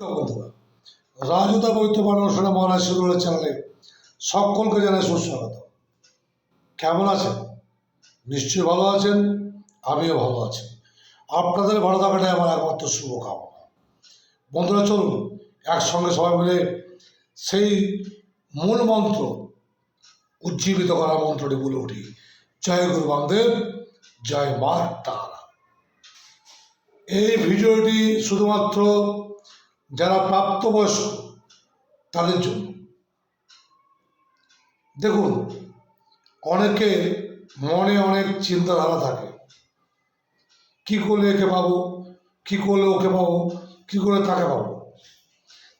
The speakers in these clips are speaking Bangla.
রাজুদা বৈদ্য মানুষরা মহারাজ শিরুলের চ্যানেলে সকলকে জানাই সুস্বাগত। কেমন আছেন? নিশ্চয়ই ভালো আছেন, আমিও ভালো আছি। আপনাদের ভালো থাকাটাই আমার একমাত্র শুভকামনা। বন্ধুরা, চলুন, একসঙ্গে সবাই মিলে সেই মূল মন্ত্র, উজ্জীবিত করা মন্ত্রটি বলে উঠি। জয় গুরু বামদেব, জয় মা তারা। এই ভিডিওটি শুধুমাত্র যারা প্রাপ্তবয়স্ক, তাদের জন্য। দেখুন, অনেকে মনে অনেক চিন্তাধারা থাকে। কি করলে একে পাবো? কি করলে ওকে পাবো? কি করে তাকে পাবো?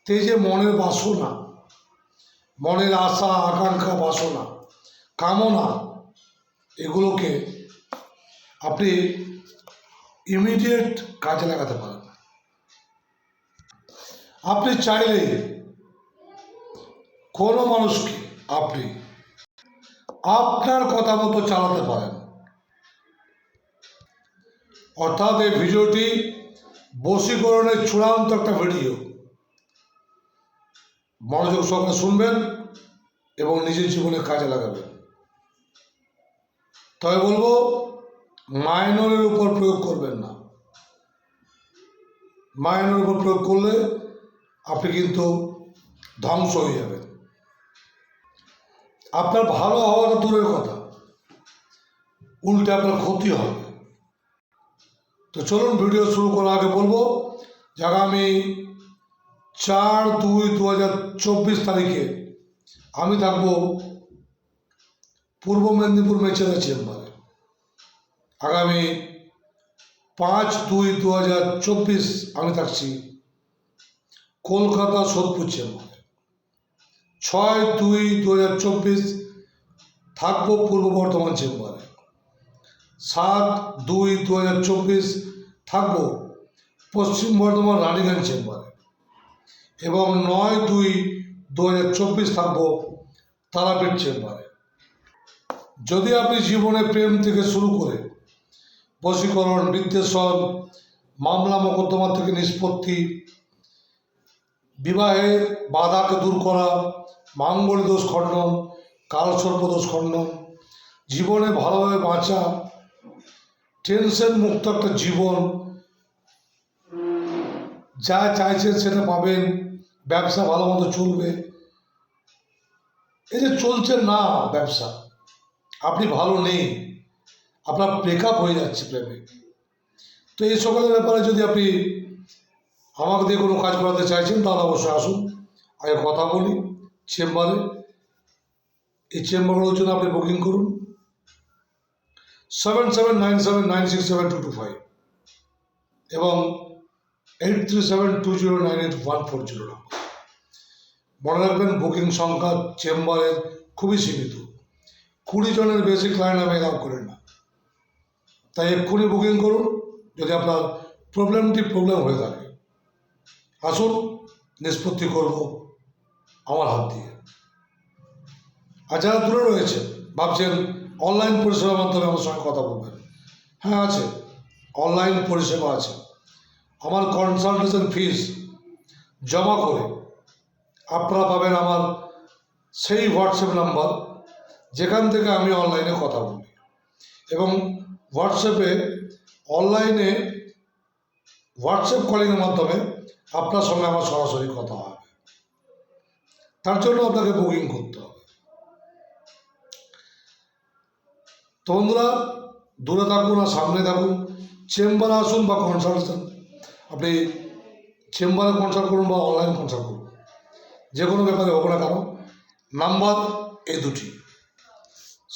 তো যে মনের বাসনা, মনের আশা, আকাঙ্ক্ষা, বাসনা, কামনা, এগুলোকে আপনি ইমিডিয়েট কাজে লাগাতে পারেন। আপনি চাইলে কোনো মানুষকে আপনি আপনার কথা মতো চালাতে পারেন। অর্থাৎ এই ভিডিওটি বশীকরণের চূড়ান্ত একটা ভিডিও। মনোযোগ সঙ্গে শুনবেন এবং নিজের জীবনে কাজে লাগাবেন। তবে বলব, মাইনরের উপর প্রয়োগ করবেন না। মাইনের উপর প্রয়োগ করলে আপনি কিন্তু ধ্বংস হয়ে যাবেন। আপনার ভালো হওয়াটা দূরের কথা। উল্টে আপনার ক্ষতি হবে। তো চলুন ভিডিও শুরু করার আগে বলব যে আগামী চার দুই দু হাজার চব্বিশ তারিখে আমি থাকব পূর্ব মেদিনীপুর মেচেদা চেম্বারে। আগামী পাঁচ দুই দু হাজার চব্বিশ আমি থাকছি কলকাতা সোদপুর চেম্বার ছয় দুই দু হাজার চব্বিশ থাকব পূর্ব বর্ধমান চেম্বারে। সাত দুই দু হাজার চব্বিশ থাকব পশ্চিম বর্ধমান রানীগঞ্জ চেম্বারে। এবং নয় দুই দু হাজার চব্বিশ থাকব তারাপীঠ চেম্বারে। যদি আপনি জীবনে প্রেম থেকে শুরু করে বশীকরণ, বিদ্বেষণ, মামলা, মোকদ্দমা থেকে নিষ্পত্তি বিবাহে বাধাকে দূর করা, মাঙ্গল দোষ খণ্ডন, কালসর্প দোষ খণ্ডন, জীবনে ভালোভাবে বাঁচা টেনশন মুক্ত একটা জীবন, যা চাইছেন সেটা পাবেন, ব্যবসা ভালো মতো চলবে। এই যে চলছে না ব্যবসা, আপনি ভালো নেই, আপনার ব্রেকআপ হয়ে যাচ্ছে প্রেমে। তো এই সকলের ব্যাপারে যদি আপনি আমাকে দিয়ে কোনো কাজ করাতে চাইছেন, তাহলে অবশ্যই আসুন। আগে কথা বলি, চেম্বারে। এই চেম্বারগুলোর জন্য আপনি বুকিং করুন। Seven seven nine seven nine six seven two two five এবং eight three seven two zero nine eight one four zero মনে রাখবেন বুকিং সংখ্যা চেম্বারের খুবই সীমিত। কুড়ি জনের বেশি ক্লায়েন্ট আমি অ্যালাউ করি না। তাই এক্ষুনি বুকিং করুন, যদি আপনার প্রবলেমটি প্রবলেম হয়ে থাকে। আসুন, নিষ্পত্তি করব আমার হাত দিয়ে। আর যারা দূরে রয়েছে, ভাবছেন অনলাইন পরিষেবার মাধ্যমে আমার সঙ্গে কথা বলবেন। হ্যাঁ আছে, অনলাইন পরিষেবা আছে। আমার কনসালটেশন ফিস জমা করে আপনারা পাবেন আমার সেই হোয়াটসঅ্যাপ নাম্বার যেখান থেকে আমি অনলাইনে কথা বলি। এবং হোয়াটসঅ্যাপে অনলাইনে হোয়াটসঅ্যাপ কলিংয়ের মাধ্যমে আপনার সঙ্গে আমার সরাসরি কথা হবে। তার জন্য আপনাকে বুকিং করতে হবে। তো বন্ধুরা, দূরে থাকুন আর সামনে থাকুন। চেম্বারে আসুন বা কনসালটেশন আপনি চেম্বারে কনসাল্ট করুন বা অনলাইন কনসাল্ট করুন। যে কোনো ব্যাপারে হোক না কেন, নাম্বার এই দুটি।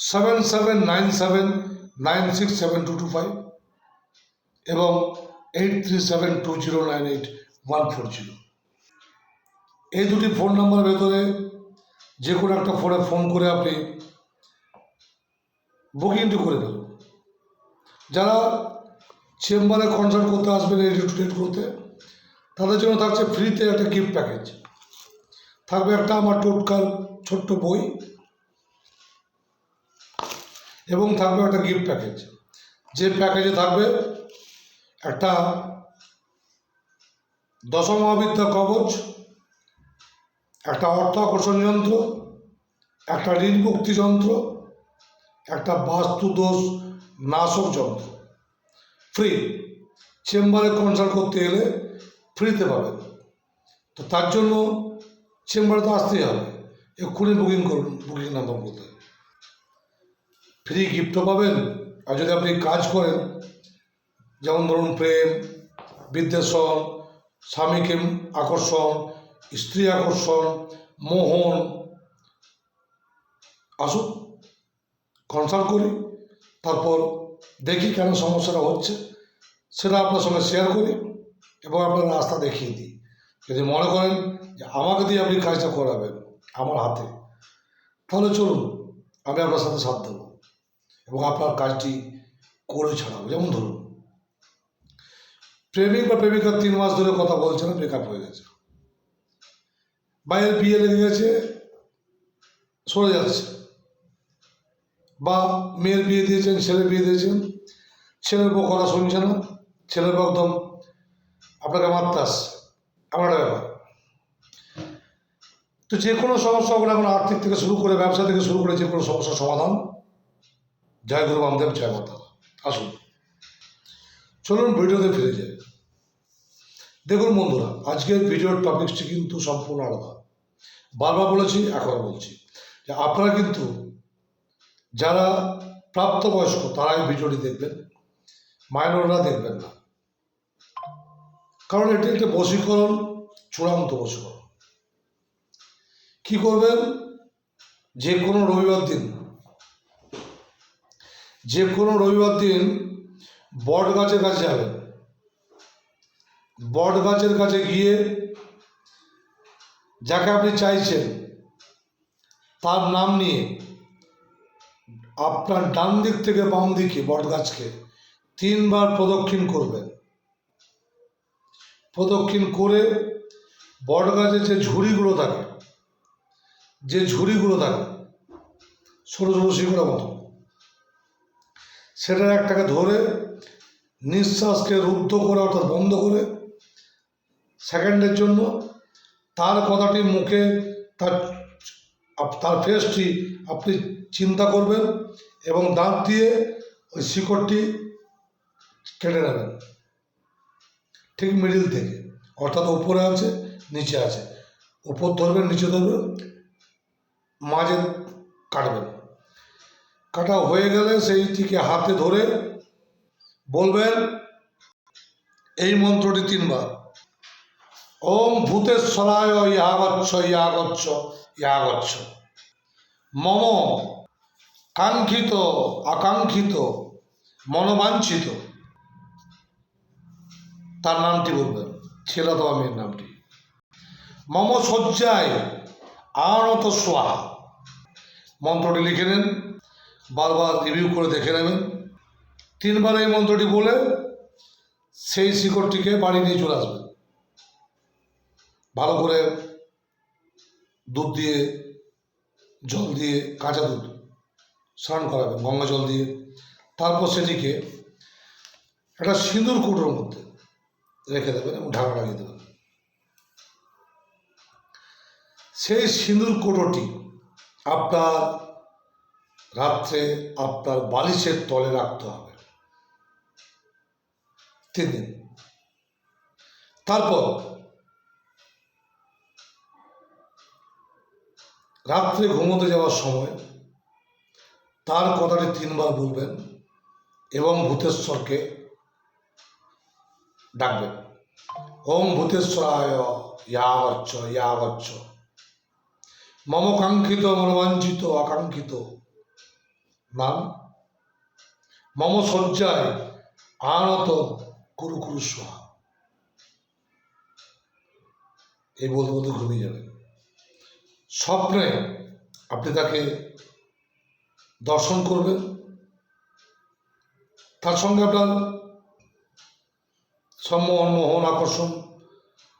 Seven seven nine seven nine six seven two two five এবং eight three seven two zero nine eight one four zero. এই দুটি ফোন নাম্বারের ভেতরে যে কোনো একটা ফোনে ফোন করে আপনি বুকিংটি করে ফেলুন। যারা চেম্বারে কনসাল্ট করতে আসবেন এই ট্রিট করতে, তাদের জন্য থাকছে ফ্রিতে একটা গিফট প্যাকেজ থাকবে একটা আমার টোটকার ছোট্ট বই এবং থাকবে একটা গিফট প্যাকেজ যে প্যাকেজে থাকবে একটা দশম মহাবিদ্যা কবচ, একটা অর্থ আকর্ষণ যন্ত্র, একটা ঋণ মুক্তি যন্ত্র, একটা বাস্তু দোষ নাশক যন্ত্র। ফ্রি চেম্বারে কনসাল্ট করতে এলে ফ্রিতে পাবেন। তো তার জন্য চেম্বারে তো আসতেই হবে। এক্ষুনি বুকিং করুন বুকিং নাম্বার বলতে। ফ্রি গিফটও পাবেন। আর যদি আপনি কাজ করেন, যেমন ধরুন প্রেম, বিদ্বেষণ স্বামীকে আকর্ষণ, স্ত্রী আকর্ষণ, মোহন, আসুক, কনসাল্ট করি, তারপর দেখি কেন সমস্যাটা হচ্ছে, সেটা আপনার সঙ্গে শেয়ার করি এবং আপনার রাস্তা দেখিয়ে দিই। যদি মনে করেন যে আমাকে দিয়ে আপনি কাজটা করাবেন আমার হাতে, তাহলে চলুন, আমি আপনার সাথে সাথ দেবো এবং আপনার কাজটি করে ছাড়াবো। যেমন ধরুন প্রেমিক বা প্রেমিকার তিন মাস ধরে কথা বলছে না ব্রেকআপ হয়ে গেছে। বাইরের বিয়ে লেগে গেছে সরে যাচ্ছে। বা মেয়ের বিয়ে দিয়েছেন, ছেলের বিয়ে দিয়েছেন। ছেলের বউ কথা শুনছে না, ছেলের বউ একদম, আপনাকে মারতে আসছে এমন একটা ব্যাপার। তো যে কোনো সমস্যা এখন আর্থিক থেকে শুরু করে ব্যবসা থেকে শুরু করে যে কোনো সমস্যার সমাধান, জয় গুরু বামদেব, জয় মাতা। আসুন। চলুন ভিডিওতে ফিরে যাই। দেখুন বন্ধুরা, আজকের ভিডিওর টপিকসটি কিন্তু সম্পূর্ণ আলাদা। বারবার বলেছি এখন বলছি। যে আপনারা কিন্তু যারা প্রাপ্তবয়স্ক তারাই ভিডিওটি দেখবেন মাইনররা দেখবেন না। কারণ এটি একটা বশীকরণ, চূড়ান্ত বশীকরণ। কি করবেন? যে কোনো রবিবার দিন, যে কোনো রবিবার দিন বট গাছের কাছে যাবেন। বট গাছের কাছে গিয়ে যাকে আপনি চাইছেন, তার নাম নিয়ে আপনার ডান দিক থেকে বাম দিকে বট গাছকে তিনবার প্রদক্ষিণ করবেন। প্রদক্ষিণ করে বট গাছের যে ঝুড়িগুলো থাকে, যে ঝুড়িগুলো থাকে, ছোটো ছোটো শিকড়ের মতো সেটার একটাকে ধরে নিঃশ্বাসকে রুদ্ধ করে অর্থাৎ বন্ধ করে সেকেন্ডের জন্য তার কথাটি মুখে, তার তার ফেসটি আপনি চিন্তা করবেন এবং দাঁত দিয়ে ওই শিকড়টি কেটে নেবেন। ঠিক মিডিল থেকে, অর্থাৎ উপরে আছে, নিচে আছে। উপর ধরবেন, নিচে ধরবেন, মাঝে কাটবেন। কাটা হয়ে গেলে সেইটিকে হাতে ধরে বলবেন, এই মন্ত্রটি তিনবার। ওম ভূতেশ্বরায় ইয়াগচ্ছ ইয়াগচ্ছ ইয়াগচ্ছ। মম কাঙ্ক্ষিত, আকাঙ্ক্ষিত, মনোবাঞ্ছিত। তার নামটি বলবেন ছেলে অথবা মেয়ের নামটি। মম শয্যায় আনত সোহা মন্ত্রটি লিখে নেন, বারবার রিভিউ করে দেখে নেবেন। তিনবার এই মন্ত্রটি বলে সেই শিকড়টিকে বাড়ি নিয়ে চলে আসবেন। ভালো করে দুধ দিয়ে, জল দিয়ে কাঁচা দুধ স্নান করাবেন গঙ্গা জল দিয়ে। তারপর সেটিকে একটা সিঁদুর কুটোর মধ্যে রেখে দেবেন এবং ঢাকা লাগিয়ে দেবেন। সেই সিঁদুর কোটোটি আপনার রাত্রে আপনার বালিশের তলে রাখতে হবে। তিন দিন। তারপর রাত্রে ঘুমোতে যাওয়ার সময় তার কথাটি তিনবার বলবেন এবং ভূতেশ্বরকে ডাকবেন। ওম ভূতেশ্বরায় ইয়াগচ্ছ ইয়াগচ্ছ মম কাঙ্ক্ষিত আকাঙ্ক্ষিত নাম? মম শয্যায় আনত কুরু কুরু সোহা। এই বলতে বলতে ঘুমিয়ে যাবেন। স্বপ্নে আপনি তাকে দর্শন করবেন। তার সঙ্গে আপনার সম্মোহন মোহন আকর্ষণ,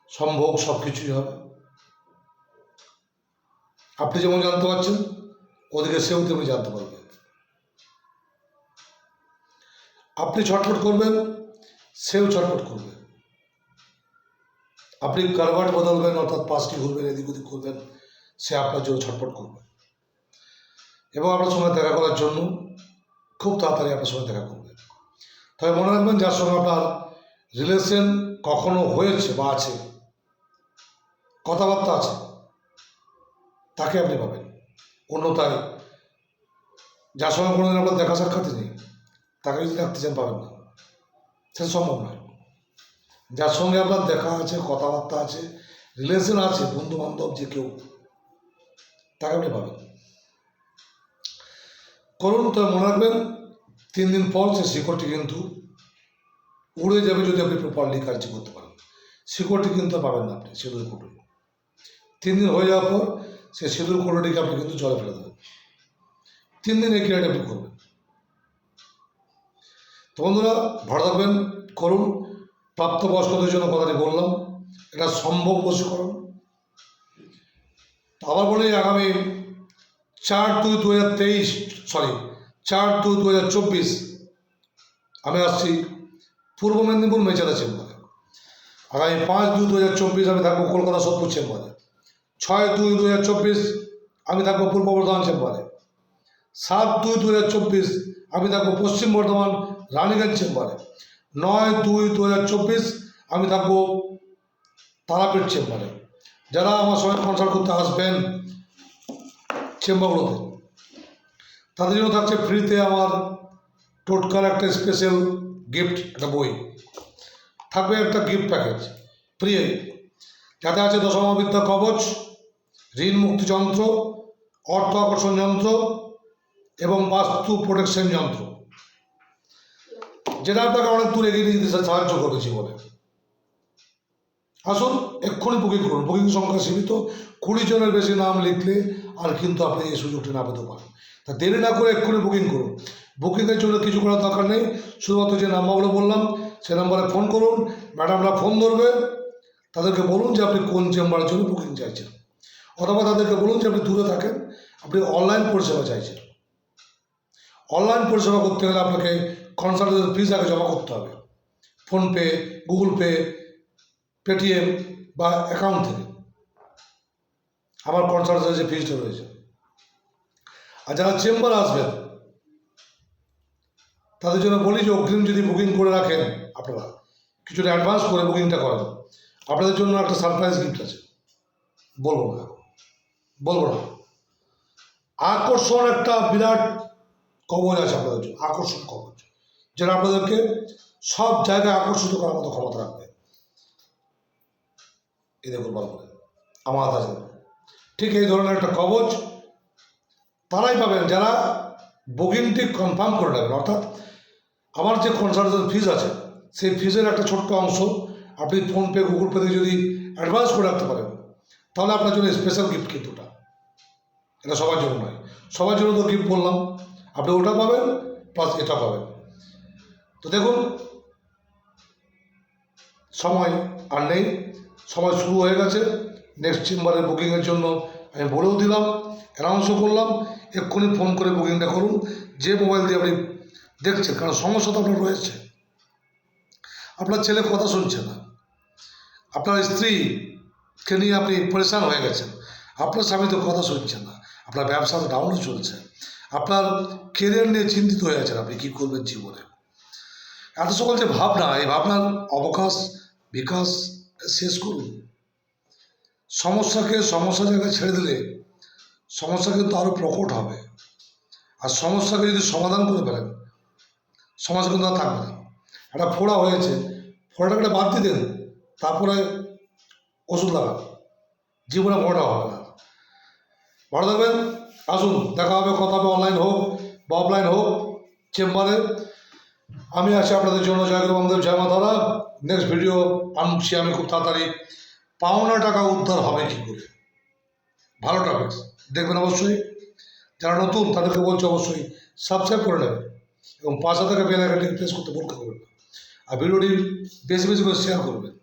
সম্ভোগ সব কিছুই হবে। আপনি যেমন জানতে পারছেন, ওদিকে সেও তেমনি জানতে পারবে। আপনি ছটফট করবেন, সেও ছটফট করবে। আপনি কারবার বদলবেন, অর্থাৎ পাঁচটি ঘুরবেন, এদিক ওদিক ঘুরবেন সে আপনার জন্য ছটফট করবে। এবং আপনার সঙ্গে দেখা করার জন্য খুব তাড়াতাড়ি আপনার সঙ্গে দেখা করবে। তবে মনে রাখবেন, যার সঙ্গে আপনার রিলেশন কখনো হয়েছে বা আছে, কথাবার্তা আছে, তাকে আপনি পাবেন। অন্যথায়, যার সঙ্গে কোনোদিন আপনার দেখা সাক্ষাৎই নেই, তাকে যদি রাখতে চান পাবেন না। সেটা সম্ভব নয়। যার সঙ্গে আপনার দেখা আছে, কথাবার্তা আছে রিলেশন আছে বন্ধু বান্ধব যে কেউ আপনি পাবেন। করুন তবে মনে রাখবেন, তিন দিন পর সে শিকড়টি কিন্তু উড়ে যাবে যদি আপনি প্রপারলি কার্য করতে পারেন। শিকড়টি কিন্তু পাবেন না আপনি সিঁদুর কুটুরি তিন দিন হয়ে যাওয়ার পর সে সিঁদুর কুটোটিকে আপনি কিন্তু জলে ফেলে দেবেন। তিন দিন এই ক্রিয়াটা আপনি করবেন। তো বন্ধুরা, ভালো থাকবেন, করুন। প্রাপ্তবয়স্কদের জন্য কথাটি বললাম, এটা সম্ভব বশীকরণ। আবার বলি, আগামী চার দুই দু হাজার তেইশ সরি চার দুই দু হাজার চব্বিশ, আমি আসছি পূর্ব মেদিনীপুর মেচাদা চেম্বারে। আগামী পাঁচ দুই দু হাজার চব্বিশ আমি থাকব কলকাতা সোদপুর চেম্বারে। ছয় দুই দু হাজার চব্বিশ আমি থাকব পূর্ব বর্ধমান চেম্বারে। সাত দুই দু হাজার চব্বিশ আমি থাকব পশ্চিম বর্ধমান রানীগঞ্জ চেম্বারে। নয় দুই দু হাজার চব্বিশ আমি থাকব তারাপীঠ চেম্বারে। যারা আমার সঙ্গে কনসাল্ট করতে আসবেন চেম্বারগুলোতে, তাদের জন্য থাকছে ফ্রিতে আমার টোটকার একটা স্পেশাল গিফট একটা বই। থাকবে একটা গিফট প্যাকেজ ফ্রি যাতে আছে দশমবিদ্যা কবচ, ঋণ মুক্তি যন্ত্র, অর্থ আকর্ষণ যন্ত্র এবং বাস্তু প্রোটেকশন যন্ত্র। যেটা আপনাকে অনেক দূর এগিয়ে নিয়ে যেতে সাহায্য করবে জীবনে। আসুন, এক্ষুনি বুকিং করুন। বুকিং সংখ্যা সীমিত, কুড়ি জনের বেশি নাম লিখলে আর কিন্তু আপনি এই সুযোগটি না পেতে পারেন। তা দেরি না করে এক্ষুনি বুকিং করুন। বুকিংয়ের জন্য কিছু করার দরকার নেই। শুধুমাত্র যে নাম্বারগুলো বললাম, সে নাম্বারে ফোন করুন। ম্যাডামরা ফোন ধরবে। তাদেরকে বলুন যে আপনি কোন চেম্বারের জন্য বুকিং চাইছেন। অথবা তাদেরকে বলুন যে আপনি দূরে থাকেন। আপনি অনলাইন পরিষেবা চাইছেন। অনলাইন পরিষেবা করতে গেলে আপনাকে কনসালটেন্ট ফিস আগে জমা করতে হবে। ফোনপে গুগল পে পেটিএম বা অ্যাকাউন্ট থেকে আমার কনসালটেন্সি যে ফিসটা রয়েছে। আর যারা চেম্বার আসবেন, তাদের জন্য বলি যে অগ্রিম যদি বুকিং করে রাখেন আপনারা, কিছুটা অ্যাডভান্স করে বুকিংটা করেন। আপনাদের জন্য একটা সারপ্রাইজ গিফট আছে। বলব না। বলব না। আকর্ষণ একটা বিরাট কবচ আছে আপনাদের জন্য। আকর্ষণ কবচ যেটা আপনাদেরকে সব জায়গায় আকর্ষিত করার মতো ক্ষমতা রাখবে। দেখুন ভালো করে আমার হাত আছে। ঠিক এই ধরনের একটা কবচ তারাই পাবেন, যারা বুকিংটি কনফার্ম করে নেবেন। অর্থাৎ আমার যে কনসালটেশন ফিজ আছে, সেই ফিজের একটা ছোট্ট অংশ আপনি ফোনপে গুগল পেতে যদি অ্যাডভান্স করে রাখতে পারেন, তাহলে আপনার জন্য স্পেশাল গিফট কিন্তু ওটা। এটা সবার জন্য নয়। সবার জন্য তো গিফট বললাম। আপনি ওটা পাবেন প্লাস এটা পাবেন। তো দেখুন, সময় আর নেই। সময় শুরু হয়ে গেছে। নেক্সট চেম্বারের বুকিংয়ের জন্য আমি বলেও দিলাম অ্যানাউন্সও করলাম, এক্ষুনি ফোন করে বুকিংটা করুন। যে মোবাইল দিয়ে আপনি দেখছেন, কারণ সমস্যা তো আপনার রয়েছে। আপনার ছেলে কথা শুনছে না। আপনার স্ত্রীকে নিয়ে আপনি পরেশান হয়ে গেছেন। আপনার স্বামী তো কথা শুনছে না। আপনার ব্যবসা তো ডাউনও চলছে। আপনার কেরিয়ার নিয়ে চিন্তিত হয়ে আছেন আপনি, কী করবেন জীবনে? এত সকল যে ভাবনা, এই ভাবনার অবকাশ, বিকাশ শেষ করুন সমস্যাকে সমস্যা জায়গায় ছেড়ে দিলে সমস্যা কিন্তু আরও প্রকট হবে। আর সমস্যাকে যদি সমাধান করে ফেলেন সমস্যা কিন্তু আর থাকবে না। একটা ফোড়া হয়েছে, ফোড়াটাকে বাদ দিয়ে দেন, তারপরে ওষুধ লাগান। জীবনে ফোড়া হবে না। ভালো থাকবেন, আসুন, দেখা হবে, কথা হবে অনলাইন হোক বা অফলাইন হোক, চেম্বারে আমি আছি আপনাদের জন্য জয়গুরু বন্ধুর জয় মাতারা নেক্সট ভিডিও আনছি আমি খুব তাড়াতাড়ি। পাওনা টাকা উদ্ধার হবে কি করে? ভালো টপিক্স দেখবেন অবশ্যই, যারা নতুন তাদেরকে বলছি অবশ্যই সাবস্ক্রাইব করে নেবেন এবং পাশে থাকা বেল আইকনটি প্রেস করতে ভুল করবেন না। আর ভিডিওটি বেশি বেশি করে শেয়ার করবেন।